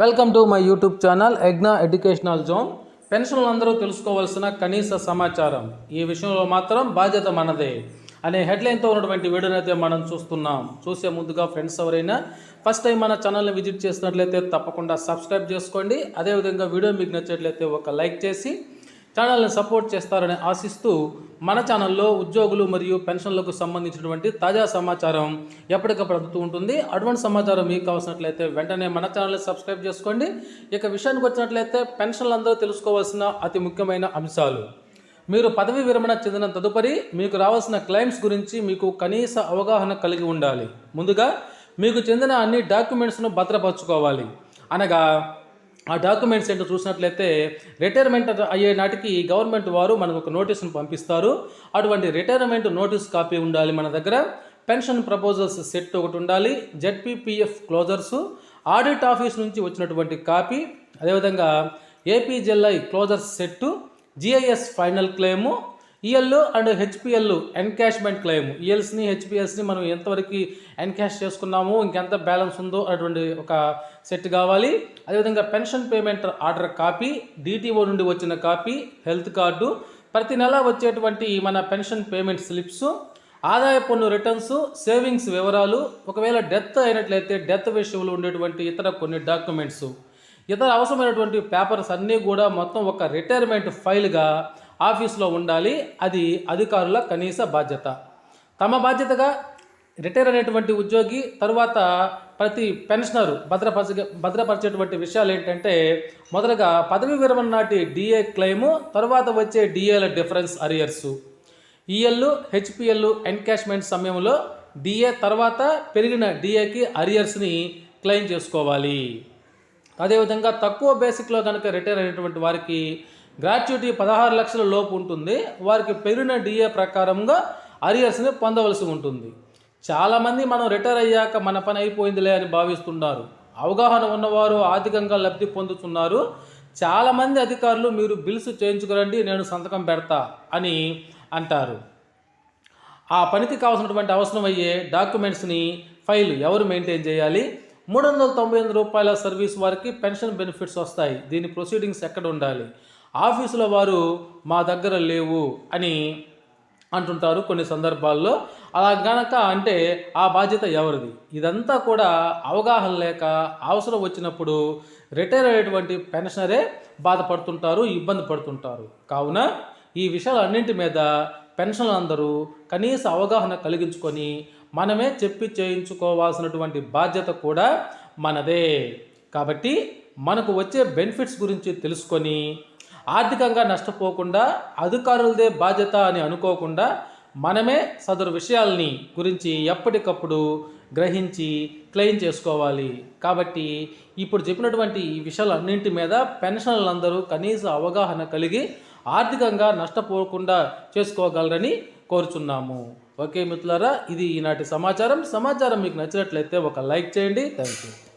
Welcome to my YouTube channel ఎగ్నా educational zone పెన్షన్లు అందరూ తెలుసుకోవాల్సిన కనీస సమాచారం. ఈ విషయంలో మాత్రం బాధ్యత మనదే. అనే హెడ్లైన్తో ఉన్నటువంటి వీడియోని అయితే మనం చూస్తున్నాం. చూసే ముందుగా ఫ్రెండ్స్ ఎవరైనా ఫస్ట్ టైం మన ఛానల్ని విజిట్ చేసినట్లయితే తప్పకుండా సబ్స్క్రైబ్ చేసుకోండి. అదేవిధంగా వీడియో మీకు నచ్చినట్లయితే ఒక లైక్ చేసి ఛానల్ని సపోర్ట్ చేస్తారని ఆశిస్తూ మన ఛానల్లో ఉద్యోగులు మరియు పెన్షన్లకు సంబంధించినటువంటి తాజా సమాచారం ఎప్పటికప్పుడు అందుతూ ఉంటుంది. అటువంటి సమాచారం మీకు కావాల్సినట్లయితే వెంటనే మన ఛానల్ని సబ్స్క్రైబ్ చేసుకోండి. ఇక విషయానికి వచ్చినట్లయితే పెన్షన్లు అందరూ తెలుసుకోవాల్సిన అతి ముఖ్యమైన అంశాలు. మీరు పదవి విరమణ చెందిన తదుపరి మీకు రావాల్సిన క్లైమ్స్ గురించి మీకు కనీస అవగాహన కలిగి ఉండాలి. ముందుగా మీకు చెందిన అన్ని డాక్యుమెంట్స్ను భద్రపరచుకోవాలి. అనగా ఆ డాక్యుమెంట్స్ ఏంటో చూసినట్లయితే రిటైర్మెంట్ అయ్యే నాటికి గవర్నమెంట్ వారు మనకు ఒక నోటీసును పంపిస్తారు. అటువంటి రిటైర్మెంట్ నోటీస్ కాపీ ఉండాలి మన దగ్గర. పెన్షన్ ప్రపోజల్స్ సెట్ ఒకటి ఉండాలి. జెడ్పీపీఎఫ్ క్లోజర్సు. ఆడిట్ ఆఫీస్ నుంచి వచ్చినటువంటి కాపీ. అదేవిధంగా APGLI closures set. GIS final claim. EL and HPL encashment claim ఈఎల్స్ని హెచ్పిఎల్స్ని మనం ఎంతవరకు ఎన్కాష్ చేసుకున్నాము ఇంకెంత బ్యాలెన్స్ ఉందో అటువంటి ఒక సెట్ కావాలి. అదేవిధంగా pension payment order copy DTO నుండి వచ్చిన కాపీ హెల్త్ కార్డు ప్రతి నెల వచ్చేటువంటి మన పెన్షన్ పేమెంట్ స్లిప్స్ ఆదాయ పన్ను రిటర్న్స్ సేవింగ్స్ వివరాలు ఒకవేళ డెత్ అయినట్లయితే డెత్ విషయంలో ఉండేటువంటి ఇతర కొన్ని డాక్యుమెంట్స్ ఇతర అవసరమైనటువంటి పేపర్స్ అన్నీ కూడా మొత్తం ఒక రిటైర్మెంట్ ఫైల్గా ఆఫీస్లో ఉండాలి అది అధికారుల కనీస బాధ్యత. తమ బాధ్యతగా రిటైర్ అయినటువంటి ఉద్యోగి తరువాత ప్రతి పెన్షనరు భద్రపరచ భద్రపరిచేటువంటి విషయాలు ఏంటంటే మొదటగా పదవి విరమణ నాటి డిఏ క్లెయిము తర్వాత వచ్చే డిఏల డిఫరెన్స్ అరియర్సు. ఈఎల్లు హెచ్పిఎల్ ఎన్కాష్మెంట్ సమయంలో డిఏ తర్వాత పెరిగిన డిఏకి అరియర్స్ని క్లెయిమ్ చేసుకోవాలి. అదేవిధంగా తక్కువ బేసిక్లో కనుక రిటైర్ అయినటువంటి వారికి గ్రాట్యుటీ పదహారు లక్షల లోపు ఉంటుంది. వారికి పెరిగిన డిఏ ప్రకారంగా అరియర్స్ని పొందవలసి ఉంటుంది. చాలామంది మనం రిటైర్ అయ్యాక మన పని అయిపోయిందిలే అని భావిస్తున్నారు. అవగాహన ఉన్నవారు ఆర్థికంగా లబ్ధి పొందుతున్నారు. చాలామంది అధికారులు మీరు బిల్స్ చేయించుకురండి నేను సంతకం పెడతా అని అంటారు. ఆ పనికి కావాల్సినటువంటి అవసరం అయ్యే డాక్యుమెంట్స్ని ఫైల్ ఎవరు మెయింటైన్ చేయాలి? మూడు వందల తొంభై ఎనిమిది రూపాయల సర్వీస్ వారికి పెన్షన్ బెనిఫిట్స్ వస్తాయి. దీని ప్రొసీడింగ్స్ ఎక్కడ ఉండాలి? ఆఫీసులో వారు మా దగ్గర లేవు అని అంటుంటారు కొన్ని సందర్భాల్లో. అలా గనక అంటే ఆ బాధ్యత ఎవరిది? ఇదంతా కూడా అవగాహన లేక అవసరం వచ్చినప్పుడు రిటైర్ అయ్యేటువంటి పెన్షనరే బాధపడుతుంటారు ఇబ్బంది పడుతుంటారు. కావున ఈ విషయాలన్నింటి మీద పెన్షన్లు అందరూ కనీస అవగాహన కలిగించుకొని మనమే చెప్పి చేయించుకోవాల్సినటువంటి బాధ్యత కూడా మనదే. కాబట్టి మనకు వచ్చే బెనిఫిట్స్ గురించి తెలుసుకొని ఆర్థికంగా నష్టపోకుండా అధికారులదే బాధ్యత అని అనుకోకుండా మనమే సదరు విషయాల్ని గురించి ఎప్పటికప్పుడు గ్రహించి క్లెయిమ్ చేసుకోవాలి. కాబట్టి ఇప్పుడు చెప్పినటువంటి ఈ విషయాలన్నింటి మీద పెన్షన్లందరూ కనీస అవగాహన కలిగి ఆర్థికంగా నష్టపోకుండా చేసుకోగలరని కోరుచున్నాము. ఓకే మిత్రులారా ఇది ఈనాటి సమాచారం. సమాచారం మీకు నచ్చినట్లయితే ఒక లైక్ చేయండి. Thank you